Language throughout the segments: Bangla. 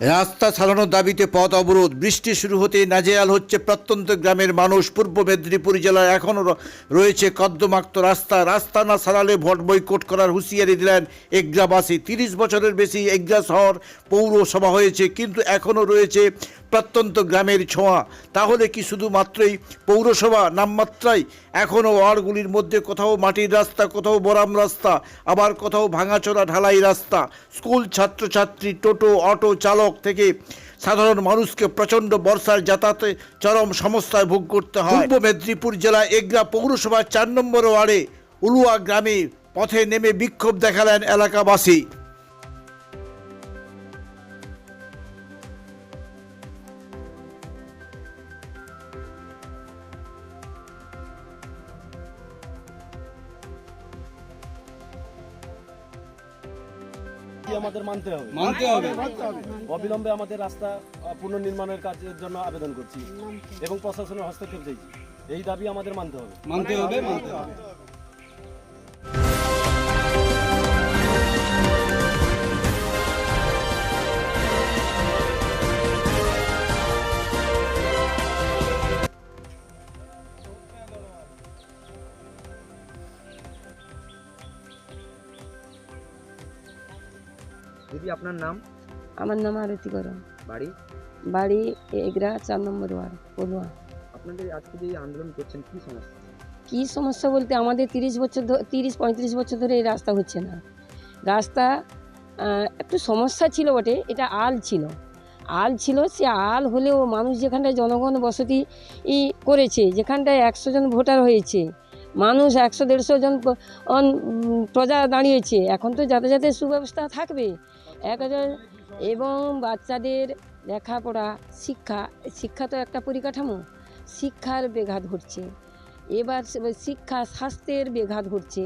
রাস্তা চালানোর দাবিতে পথ অবরোধ। বৃষ্টি শুরু হতে নাজেয়াল হচ্ছে প্রত্যন্ত গ্রামের মানুষ। পূর্ব মেদিনীপুর জেলায় এখনও রয়েছে কদ্দমাক্ত রাস্তা। রাস্তা না সারালে ভোট বৈকট করার হুঁশিয়ারি দিলেন এগ্রাবাসী। তিরিশ বছরের বেশি এগ্রা শহর পৌরসভা হয়েছে, কিন্তু এখনও রয়েছে প্রত্যন্ত গ্রামের ছোঁয়া। তাহলে কি শুধুমাত্রই পৌরসভা নামমাত্রাই? এখনও ওয়ার্ডগুলির মধ্যে কোথাও মাটির রাস্তা, কোথাও বরাম রাস্তা, আবার কোথাও ভাঙাচোরা ঢালাই রাস্তা। স্কুল ছাত্রছাত্রী, টোটো, অটো চালক থেকে সাধারণ মানুষকে প্রচণ্ড বর্ষার যাতায়াতে চরম সমস্যায় ভোগ করতে হয়। পূর্ব মেদিনীপুর জেলা এগরা পৌরসভার চার নম্বর ওয়ার্ডে উলুয়া গ্রামে পথে নেমে বিক্ষোভ দেখালেন এলাকাবাসী। কি আমাদের মানতে হবে? মানতে হবে। অবিলম্বে আমাদের রাস্তা পুনর্নির্মাণের কাজের জন্য আবেদন করছি। এবং প্রশাসনের হস্তক্ষেপ চাইছি। এই দাবি আমাদের মানতে হবে। মানতে হবে মানতে হবে। দিদি আপনার নাম? আমার নাম আরতি করো। বাড়ি? বাড়ি এগরা চার নম্বর ওয়ার্ড পড়ুয়া। আপনাদের আজকে যে আন্দোলন করছেন কি সমস্যা? কী সমস্যা বলতে আমাদের তিরিশ বছর তিরিশ পঁয়ত্রিশ বছর ধরে এই রাস্তা হচ্ছে না। রাস্তা একটু সমস্যা ছিল বটে এটা আল ছিল। আল ছিল সে আল হলেও মানুষ যেখানটায় জনগণ বসতি ই করেছে যেখানটায় একশো জন ভোটার হয়েছে মানুষ একশো দেড়শো জন প্রজা দাঁড়িয়েছে এখন তো যাতায়াতের সুব্যবস্থা থাকবে। এক হাজার এবং বাচ্চাদের লেখাপড়া, শিক্ষা শিক্ষা তো একটা পরিকাঠামো, শিক্ষার ব্যাঘাত ঘটছে। এবার শিক্ষা স্বাস্থ্যের ব্যাঘাত ঘটছে।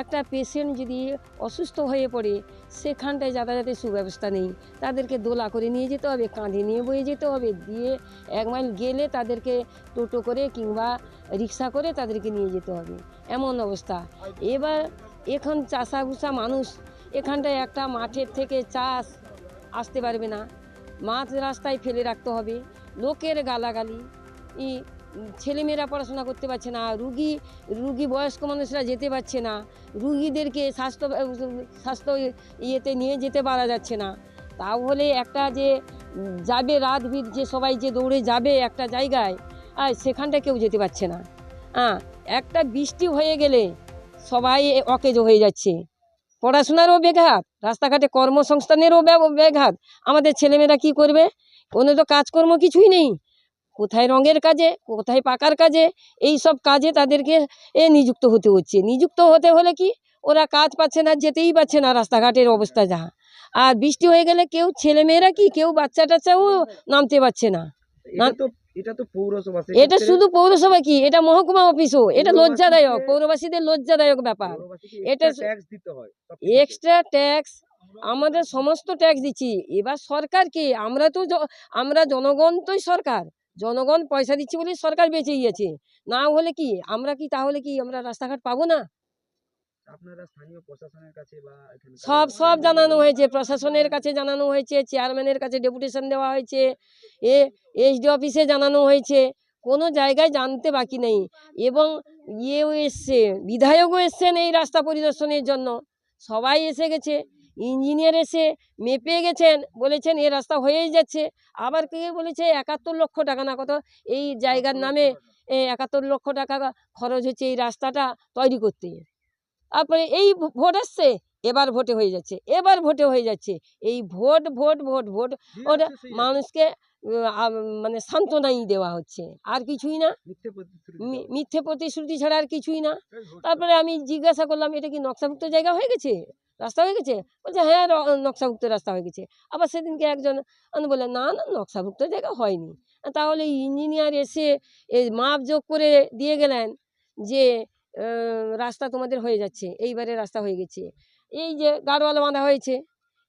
একটা পেশেন্ট যদি অসুস্থ হয়ে পড়ে, সেখানটায় যাতায়াতের সুব্যবস্থা নেই। তাদেরকে দোলা করে নিয়ে যেতে হবে, কাঁধে নিয়ে বয়ে যেতে হবে, দিয়ে এক মাইল গেলে তাদেরকে টোটো করে কিংবা রিক্সা করে তাদেরকে নিয়ে যেতে হবে। এমন অবস্থা। এবার এখন চাষাভুষা মানুষ এখানটায় একটা মাঠের থেকে চাষ আসতে পারবে না। মাছ রাস্তায় ফেলে রাখতে হবে। লোকের গালাগালি। ই ছেলেমেয়েরা পড়াশোনা করতে পারছে না। রুগী রুগী বয়স্ক মানুষরা যেতে পারছে না। রুগীদেরকে স্বাস্থ্য স্বাস্থ্য ইয়েতে নিয়ে যেতে পারা যাচ্ছে না। তাহলে একটা যে যাবে রাত ভিড় যে সবাই যে দৌড়ে যাবে একটা জায়গায়, আর সেখানটা কেউ যেতে পারছে না। হ্যাঁ একটা বৃষ্টি হয়ে গেলে সবাই অকেজো হয়ে যাচ্ছে। পড়াশোনারও ব্যাঘাত, রাস্তাঘাটে কর্মসংস্থানেরও ব্যাঘাত। আমাদের ছেলেমেয়েরা কি করবে? কোনো তো কাজকর্ম কিছুই নেই। কোথায় রঙের কাজে, কোথায় পাকার কাজে, এই সব কাজে তাদেরকে এ নিযুক্ত হতে হচ্ছে। নিযুক্ত হতে হলে কি? ওরা কাজ পাচ্ছে না, যেতেই পাচ্ছে না রাস্তাঘাটের অবস্থা যাহা। আর বৃষ্টি হয়ে গেলে কেউ ছেলেমেয়েরা কি? কেউ বাচ্চা টাচ্চাও নামতে পারছে না। এটা তো পৌরসভা এটা শুধু পৌরসভা কি? এটা মহকুমা অফিসও এটা লজ্জাদায়ক। পৌরবাসীদের লজ্জাদায়ক ব্যাপার। এটা দিতে হয় এক্সট্রা ট্যাক্স আমাদের সমস্ত ট্যাক্স দিচ্ছি। এবার সরকার কি? আমরা তো আমরা জনগণ তোই সরকার। জনগণ পয়সা দিচ্ছে বলে সরকার বেঁচে গিয়েছে। না হলে কি? আমরা কি তাহলে কি আমরা রাস্তাঘাট পাবো না? সব সব জানানো হয়েছে প্রশাসনের কাছে জানানো হয়েছে চেয়ারম্যানের কাছে ডেপুটেশন দেওয়া হয়েছে এ এইচডি অফিসে জানানো হয়েছে কোনো জায়গায় জানতে বাকি নেই এবং ইয়েও এসছে বিধায়কও এসছেন এই রাস্তা পরিদর্শনের জন্য সবাই এসে গেছে ইঞ্জিনিয়ার এসে মেপে গেছেন বলেছেন এ রাস্তা হয়েই যাচ্ছে আবার কে বলেছে একাত্তর লক্ষ টাকা না কত এই জায়গার নামে একাত্তর লক্ষ টাকা খরচ হচ্ছে এই রাস্তাটা তৈরি করতে। তারপরে এই ভোট আসছে এবার ভোটে হয়ে যাচ্ছে এবার ভোটে হয়ে যাচ্ছে। এই ভোট ভোট ভোট ভোট ওটা মানুষকে মানে সান্ত্বনাই দেওয়া হচ্ছে আর কিছুই না। মিথ্যে প্রতিশ্রুতি ছাড়া আর কিছুই না। তারপরে আমি জিজ্ঞাসা করলাম এটা কি নকশাভুক্ত জায়গা হয়ে গেছে? রাস্তা হয়ে গেছে? বলছে হ্যাঁ নকশাভুক্ত রাস্তা হয়ে গেছে। আবার সেদিনকে একজন আমি বলে না না নকশাভুক্ত জায়গা হয়নি। তাহলে ইঞ্জিনিয়ার এসে মাপ যোগ করে দিয়ে গেলেন যে রাস্তা তোমাদের হয়ে যাচ্ছে। এইবারে রাস্তা হয়ে গেছে। এই যে গাড়োয়াল বাঁধা হয়েছে,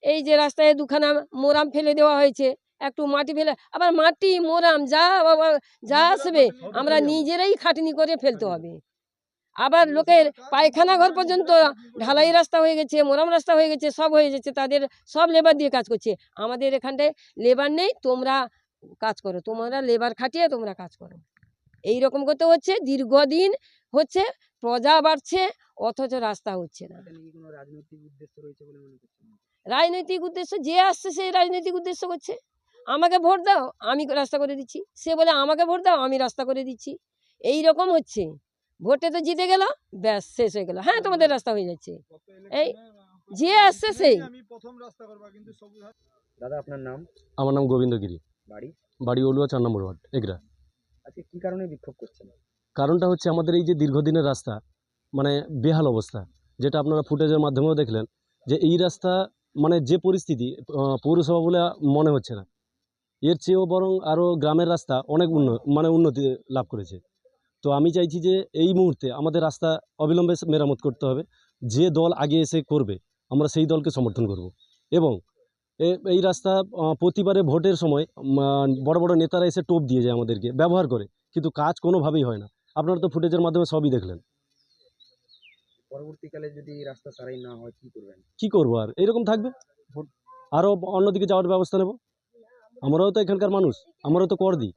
এই যে রাস্তায় দুখানা মোরাম ফেলে দেওয়া হয়েছে, একটু মাটি ফেলে, আবার মাটি, মোরাম, যা বাবা, যা আসবে, আমরা নিজেরাই খাটনি করে ফেলতে হবে। আবার লোকের পায়খানা ঘর পর্যন্ত ঢালাই রাস্তা হয়ে গেছে, মোরাম রাস্তা হয়ে গেছে, সব হয়ে যাচ্ছে, তাদের সব লেবার দিয়ে কাজ করছে। আমাদের এখানটায় লেবার নেই, তোমরা কাজ করো, তোমরা লেবার খাটিয়ে তোমরা কাজ করো। এই রকম করতে হচ্ছে, দীর্ঘদিন হচ্ছে প্রজা বাড়ছে অথচ রাস্তা হচ্ছে না। এটা নিয়ে কোনো রাজনৈতিক উদ্দেশ্য রয়েছে বলে মনে করছেন রাজনৈতিক উদ্দেশ্য যে আসছে সেই রাজনৈতিক উদ্দেশ্য করছে। আমাকে ভোট দাও আমি রাস্তা করে দিচ্ছি। সে বলে আমাকে ভোট দাও আমি রাস্তা করে দিচ্ছি। এই রকম হচ্ছে। ভোটে তো জিতে গেল ব্যাস শেষ হয়ে গেল। হ্যাঁ তোমাদের রাস্তা হয়ে যাচ্ছে। এই যে আসছে সেই। দাদা আপনার নাম? আমার নাম গোবিন্দগিরি। বাড়ি? বাড়ি অলুয়া চার নম্বর ওয়ার্ড এগরা। আজকে কি কারণে বিক্ষোভ করছেন? কারণটা হচ্ছে আমাদের এই যে দীর্ঘদিনের রাস্তা মানে বেহাল অবস্থা, যেটা আপনারা ফুটেজের মাধ্যমেও দেখলেন, যে এই রাস্তা মানে যে পরিস্থিতি পৌরসভা বলে মনে হচ্ছে না। এর চেয়েও বরং আরও গ্রামের রাস্তা অনেক উন্ন মানে উন্নতি লাভ করেছে। তো আমি চাইছি যে এই মুহূর্তে আমাদের রাস্তা অবিলম্বে মেরামত করতে হবে। যে দল আগে এসে করবে, আমরা সেই দলকে সমর্থন করব। এবং এই রাস্তা প্রতিবারে ভোটের সময় বড় বড় নেতারা এসে টোপ দিয়ে যায় আমাদেরকে, ব্যবহার করে। কিন্তু কাজ কোনোভাবেই হয় না। আপনারা তো ফুটেজের মাধ্যমে সবই দেখলেন। পরবর্তীকালে যদি রাস্তা সারাই না হয় কি করবেন? কি করব আর? এরকম থাকবে? আরও অন্যদিকে যাওয়ার ব্যবস্থা নেব? আমরাও তো এখানকার মানুষ আমরাও তো কর দিই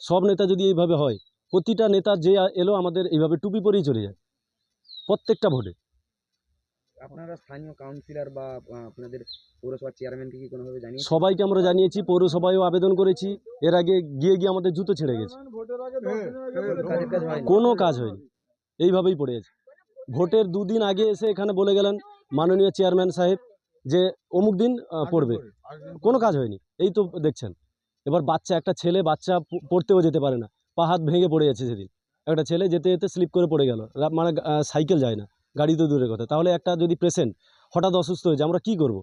সব নেতা যদি এইভাবে হয় প্রতিটা নেতা যে এলো আমাদের এইভাবে টুপি পরেই চলে যায় প্রত্যেকটা ভোটে। আপনারা স্থানীয় কাউন্সিলর বা আপনাদের পৌরসভার চেয়ারম্যানকে কি কোনোভাবে জানিয়ে সবাইকে আমরা জানিয়েছি পৌরসভায়ও আবেদন করেছি। এর আগে গিয়ে গিয়ে আমাদের জুতো ছেড়ে গেছে। কাজের কাজ কোনো কাজ হয়নি। এইভাবেই পড়ে আছে। ভোটের দুদিন আগে এসে এখানে বলে গেলেন মাননীয় চেয়ারম্যান সাহেব যে অমুক দিন আহ, পড়বে। কোনো কাজ হয়নি। এই তো দেখছেন। এবার বাচ্চা একটা ছেলে বাচ্চা পড়তেও যেতে পারে না। পা হাত ভেঙে পড়ে যাচ্ছে সেদিন। একটা ছেলে যেতে যেতে স্লিপ করে পড়ে গেল। রা- মানে সাইকেল যায় না। গাড়ি তো দূরের কথা। তাহলে একটা যদি পেশেন্ট হঠাৎ অসুস্থ হয়ে হয়েছে আমরা কী করব?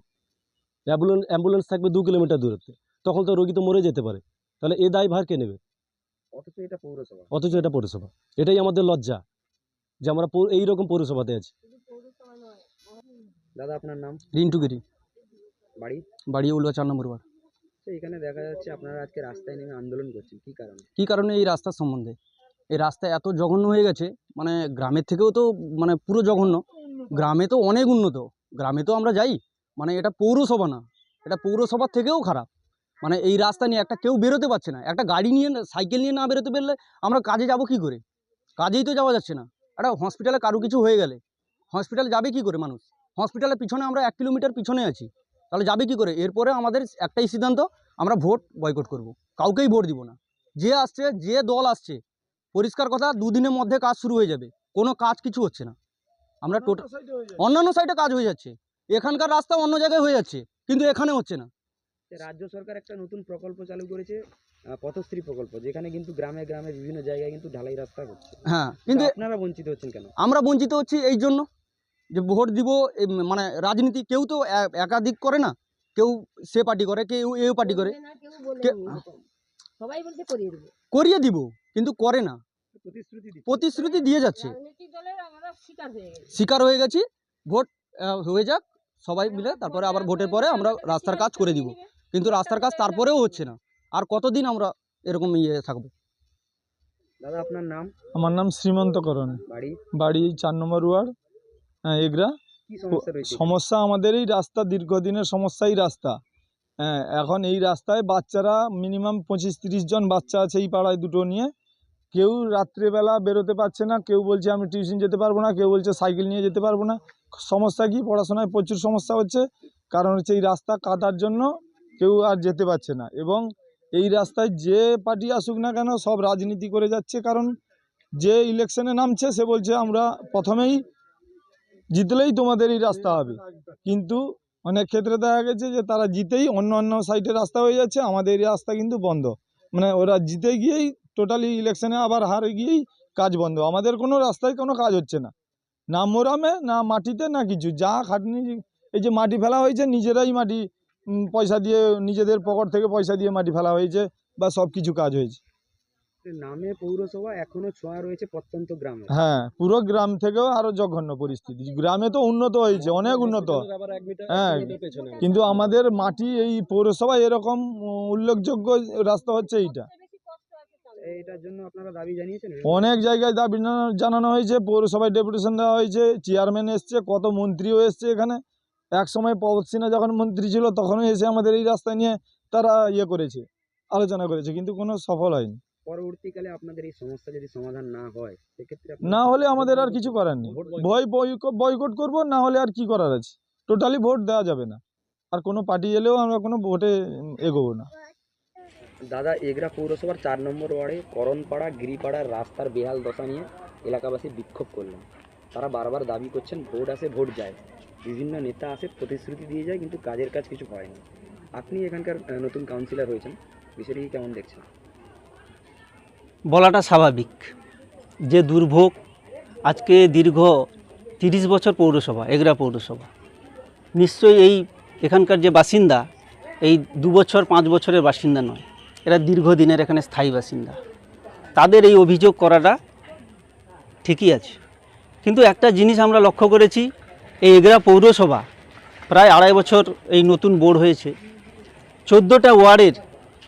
অ্যাম্বুলেন্স অ্যাম্বুলেন্স থাকবে দু কিলোমিটার দূরত্বে। তখন তো রোগী তো মরে যেতে পারে। তাহলে এ দায় ভার কে নেবে? অথচ এটা পৌরসভা। অথচ এটা পৌরসভা। এটাই আমাদের লজ্জা যে আমরা এইরকম পৌরসভাতে আছি। দাদা আপনার নাম? রিন্টুগিরি বাড়ি? বাড়ি উলুয়া চার নম্বর বার এখানে দেখা যাচ্ছে আপনারা আজকে রাস্তায় নেমে আন্দোলন করছেন। কি কারণে? কী কারণে? এই রাস্তার সম্বন্ধে। এই রাস্তা এত জঘন্য হয়ে গেছে মানে গ্রামের থেকেও তো মানে পুরো জঘন্য। গ্রামে তো অনেক উন্নত, গ্রামে তো আমরা যাই মানে এটা পৌরসভা না, এটা পৌরসভার থেকেও খারাপ। মানে এই রাস্তা নিয়ে একটা কেউ বেরোতে পারছে না, একটা গাড়ি নিয়ে, সাইকেল নিয়ে না বেরোতে পারলে আমরা কাজে যাব কি করে? কাজেই তো যাওয়া যাচ্ছে না। একটা হসপিটালে কারও কিছু হয়ে গেলে হসপিটালে যাবে কি করে মানুষ? হসপিটালের পিছনে আমরা এক কিলোমিটার পিছনে আছি, তাহলে যাবে কি করে? এরপরে আমাদের একটাই সিদ্ধান্ত, আমরা ভোট বয়কট করব, কাউকেই ভোট দিব না। যে আসছে, যে দল আসছে পরিষ্কার কথা দুদিনের মধ্যে কাজ শুরু হয়ে যাবে। কোনো কাজ কিছু হচ্ছে না। আমরা টোটাল অন্যান্য সাইডে কাজ হয়ে যাচ্ছে। এখানকার রাস্তা অন্য জায়গায় হয়ে যাচ্ছে কিন্তু এখানে হচ্ছে না। রাজ্য সরকার একটা নতুন প্রকল্প চালু করেছে পথশ্রী প্রকল্প যেখানে কিন্তু গ্রামে গ্রামে বিভিন্ন জায়গায় কিন্তু ঢালাই রাস্তা হচ্ছে। হ্যাঁ কিন্তু আপনারা বঞ্চিত হচ্ছেন কেন? আমরা বঞ্চিত হচ্ছি এই জন্য যে ভোট দিব মানে রাজনীতি কেউ তো একাধিক করে না। কেউ সে পার্টি করে কেউ এ পার্টি করে। কে- সবাই বলছে করিয়ে দেবো। করিয়ে দিব। কিন্তু করে না। প্রতিশ্রুতি দিয়ে যাচ্ছে। রাজনৈতিক দলের আমরা শিকার হয়ে গেছি। শিকার হয়ে গেছি। ভোট হয়ে যাক সবাই মিলে তারপরে আবার ভোটের পরে আমরা রাস্তার কাজ করে দিব। কিন্তু রাস্তার কাজ তারপরেও হচ্ছে না। আর কতদিন আমরা এরকম ইয়ে থাকব? দাদা আপনার নাম? আমার নাম শ্রীমন্তকরণ বাড়ি? বাড়ি চার নম্বর ওয়ার্ড হ্যাঁ, এগরা। সমস্যা আমাদের এই রাস্তা দীর্ঘদিনের সমস্যাই রাস্তা। হ্যাঁ এখন এই রাস্তায় বাচ্চারা মিনিমাম পঁচিশ তিরিশ জন বাচ্চা আছে এই পাড়ায় দুটো নিয়ে। কেউ রাত্রেবেলা বেরোতে পারছে না, কেউ বলছে আমি টিউশন যেতে পারব না, কেউ বলছে সাইকেল নিয়ে যেতে পারব না। সমস্যা কি? পড়াশোনায় প্রচুর সমস্যা হচ্ছে। কারণ হচ্ছে এই রাস্তা কাটার জন্য কেউ আর যেতে পারছে না এবং এই রাস্তায় যে পার্টি আসুক না কেন সব রাজনীতি করে যাচ্ছে। কারণ যে ইলেকশনে নামছে, সে বলছে আমরা প্রথমেই জিতলেই তোমাদের এই রাস্তা হবে। কিন্তু অনেক ক্ষেত্রে দেখা গেছে যে তারা জিতেই অন্য অন্য সাইডে রাস্তা হয়ে যাচ্ছে, আমাদের এই রাস্তা কিন্তু বন্ধ। মানে ওরা জিতে গিয়েই টোটালি ইলেকশনে আবার হারে গিয়েই কাজ বন্ধ। আমাদের কোনো রাস্তায় কোনো কাজ হচ্ছে না। না মোরামে না মাটিতে না কিছু। যা খাটনি এই যে মাটি ফেলা হয়েছে নিজেরাই মাটি পয়সা দিয়ে নিজেদের পকেট থেকে পয়সা দিয়ে মাটি ফেলা হয়েছে বা সব কিছু কাজ হয়েছে। নামে পৌরসভা এখনও ছোঁয়া রয়েছে প্রত্যন্ত গ্রামে। হ্যাঁ পুরো গ্রাম থেকেও আরও জঘন্য পরিস্থিতি। গ্রামে তো উন্নত হয়েছে অনেক উন্নত। হ্যাঁ, কিন্তু আমাদের মাটি এই পৌরসভায় এরকম উল্লেখযোগ্য রাস্তা হচ্ছে এইটা। এটার জন্য আপনারা দাবি জানিয়েছেন অনেক জায়গায় দাবি জানা- জানানো হয়েছে পৌরসভায় ডেপুটেশন দেওয়া হয়েছে চেয়ারম্যান এসছে কত মন্ত্রীও এসছে এখানে। এক সময় পবন সিনহা যখন মন্ত্রী ছিল তখনও এসে আমাদের এই রাস্তা নিয়ে তারা ইয়ে করেছে আলোচনা করেছে কিন্তু কোনো সফল হয়নি। পরবর্তীকালে আপনাদের এই সমস্যা যদি সমাধান না হয় সেক্ষেত্রে না হলে আমাদের আর কিছু করার নেই। ভয় বয়কট করব না হলে আর কি করার আছে? টোটালি ভোট দেওয়া যাবে না। আর কোনো পার্টি এলেও আমরা কোনো ভোটে এগোবো না। দাদা এগরা পৌরসভার চার নম্বর ওয়ার্ডে করণপাড়া গিরিপাড়ার রাস্তার বেহাল দশা নিয়ে এলাকাবাসী বিক্ষোভ করলেন। তারা বারবার দাবি করছেন, ভোট আসে ভোট যায়। বিভিন্ন নেতা আসে প্রতিশ্রুতি দিয়ে যায়, কিন্তু কাজের কাজ কিছু হয়নি আপনি এখানকার নতুন কাউন্সিলর হয়েছেন। বিষয়টি কেমন দেখছেন? বলাটা স্বাভাবিক। যে দুর্ভোগ আজকে দীর্ঘ তিরিশ বছর পৌরসভা, এগরা পৌরসভা, নিশ্চয়ই এই এখানকার যে বাসিন্দা, এই দু বছর, পাঁচ বছরের বাসিন্দা নয়। এরা দীর্ঘদিনের এখানে স্থায়ী বাসিন্দা। তাদের এই অভিযোগ করাটা ঠিকই আছে। কিন্তু একটা জিনিস আমরা লক্ষ্য করেছি, এই এগরা পৌরসভা প্রায় আড়াই বছর এই নতুন বোর্ড হয়েছে। চোদ্দোটা ওয়ার্ডের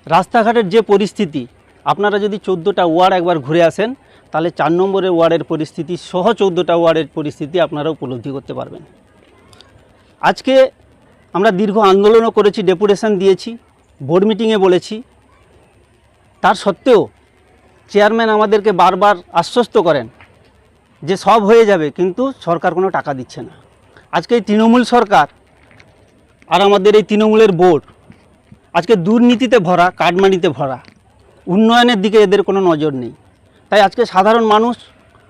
রাস্তাঘাটের যে পরিস্থিতি, আপনারা যদি চোদ্দোটা ওয়ার্ড একবার ঘুরে আসেন, তাহলে চার নম্বরের ওয়ার্ডের পরিস্থিতি সহ চোদ্দোটা ওয়ার্ডের পরিস্থিতি আপনারা উপলব্ধি করতে পারবেন। আজকে আমরা দীর্ঘ আন্দোলনও করেছি, ডেপুটেশন দিয়েছি, বোর্ড মিটিংয়ে বলেছি তার সত্ত্বেও চেয়ারম্যান আমাদেরকে বারবার আশ্বস্ত করেন যে সব হয়ে যাবে, কিন্তু সরকার কোনো টাকা দিচ্ছে না। আজকে এই তৃণমূল সরকার আর আমাদের এই তৃণমূলের বোর্ড আজকে দুর্নীতিতে ভরা, কাটমানিতে ভরা। উন্নয়নের দিকে এদের কোনো নজর নেই। তাই আজকে সাধারণ মানুষ,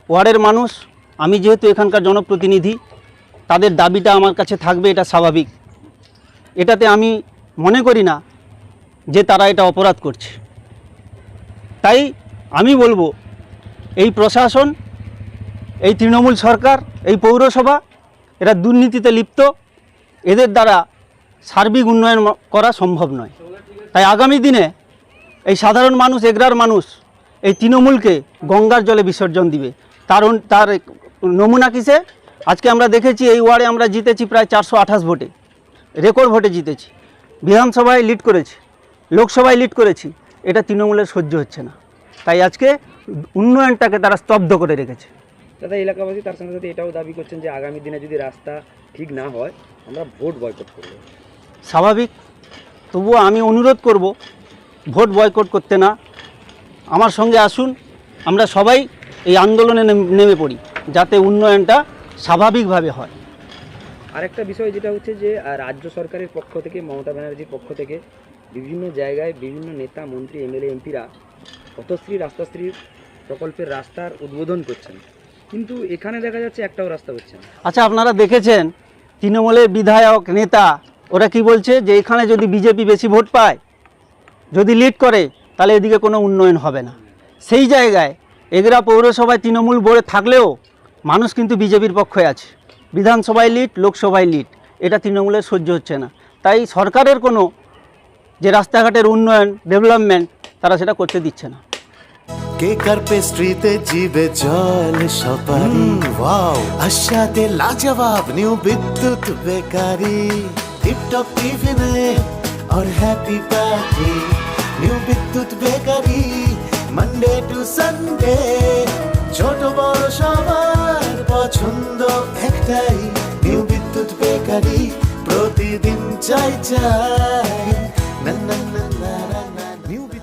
ওয়ার্ডের মানুষ, আমি যেহেতু এখানকার জনপ্রতিনিধি, তাদের দাবিটা আমার কাছে থাকবে, এটা স্বাভাবিক। এটাতে আমি মনে করি না যে তারা এটা অপরাধ করছে। তাই আমি বলব, এই প্রশাসন, এই তৃণমূল সরকার, এই পৌরসভা, এরা দুর্নীতিতে লিপ্ত, এদের দ্বারা সার্বিক উন্নয়ন করা সম্ভব নয়। তাই আগামী দিনে এই সাধারণ মানুষ, এগরার মানুষ, এই তৃণমূলকে গঙ্গার জলে বিসর্জন দিবে। তার তার নমুনা কিসে? আজকে আমরা দেখেছি এই ওয়ার্ডে আমরা জিতেছি প্রায় চারশো আঠাশ ভোটে। রেকর্ড ভোটে জিতেছি। বিধানসভায় লিড করেছি, লোকসভায় লিড করেছি। এটা তৃণমূলের সহ্য হচ্ছে না। তাই আজকে উন্নয়নটাকে তারা স্তব্ধ করে রেখেছে। দাদা এলাকাবাসী তার সঙ্গে সাথে এটাও দাবি করছেন যে আগামী দিনে যদি রাস্তা ঠিক না হয় আমরা ভোট বয়কট করব। স্বাভাবিক। তবুও আমি অনুরোধ করব ভোট বয়কট করতে না। আমার সঙ্গে আসুন আমরা সবাই এই আন্দোলনে নেম- নেমে পড়ি যাতে উন্নয়নটা স্বাভাবিকভাবে হয়। আরেকটা বিষয় যেটা হচ্ছে যে রাজ্য সরকারের পক্ষ থেকে মমতা ব্যানার্জির পক্ষ থেকে বিভিন্ন জায়গায় বিভিন্ন নেতা, মন্ত্রী, এমএলএ, এমপিরা পথশ্রী রাস্তাশ্রী প্রকল্পের রাস্তার উদ্বোধন করছেন। কিন্তু এখানে দেখা যাচ্ছে একটাও রাস্তা হচ্ছে আচ্ছা আপনারা দেখেছেন তৃণমূলের বিধায়ক, নেতা, ওরা কি বলছে যে এখানে যদি বিজেপি বেশি ভোট পায়, যদি লিড করে, তাহলে এদিকে কোনো উন্নয়ন হবে না। সেই জায়গায় এগরা পৌরসভায় তৃণমূল বোর্ডে থাকলেও মানুষ কিন্তু বিজেপির পক্ষে আছে। বিধানসভায় লিড লোকসভায় লিড এটা তৃণমূলের সহ্য হচ্ছে না। তাই সরকারের কোনো যে রাস্তাঘাটের উন্নয়ন ডেভেলপমেন্ট তারা সেটা করতে দিচ্ছে না কেকার পেস্ট্রিতে জিবে জল সপারি ওয়াও আশাতে লাজবাব নিউ বিদ্যুৎ বেকারি টিপটপ টিফিনে और happy party new Bidyut bakery Monday to Sunday ছোট বড় সবার পছন্দ একটাই নিউ বিদ্যুৎ বেকারি প্রতিদিন চাই চাই na na na na na.